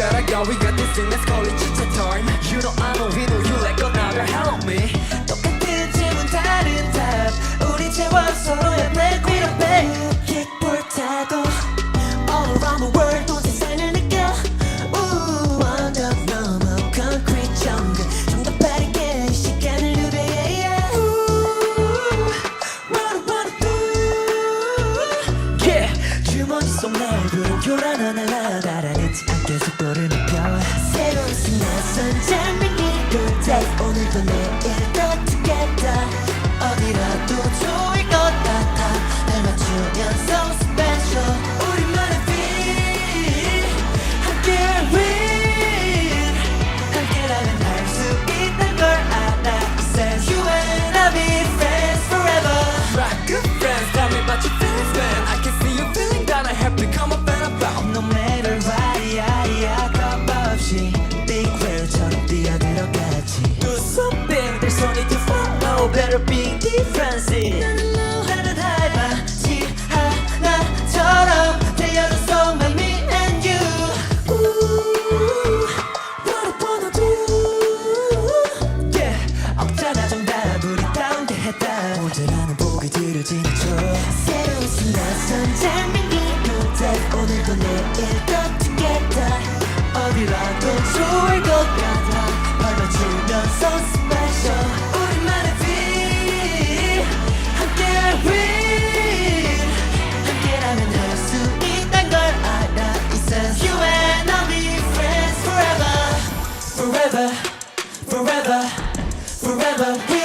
gotta go, we got this thing, let's call it 진짜 time You know I know, we know you like another help me 똑같은 질문 다른 답 우리 채워 서로의 black with a back 킥볼 타고 all around the world 온 세상을 느껴 우 언덕 넘어 concrete jungle 좀더 빠르게 이 시간을 누려 yeah, yeah. 우, what a what a do Yeah 주머니 속 내부를 요란한 날아다라는 모자라는 보기들을 지나쳐 새로운 신나선 장면이 good 오늘도 내일도 together 어디라도 좋을 것 같아 so special 우리만의 beat 함께 win 함께라면 할 수 있단 걸 알아 It says you and I'll be friends forever Forever Forever Forever forever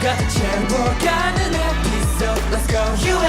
가득 채워가는 episode Let's go. You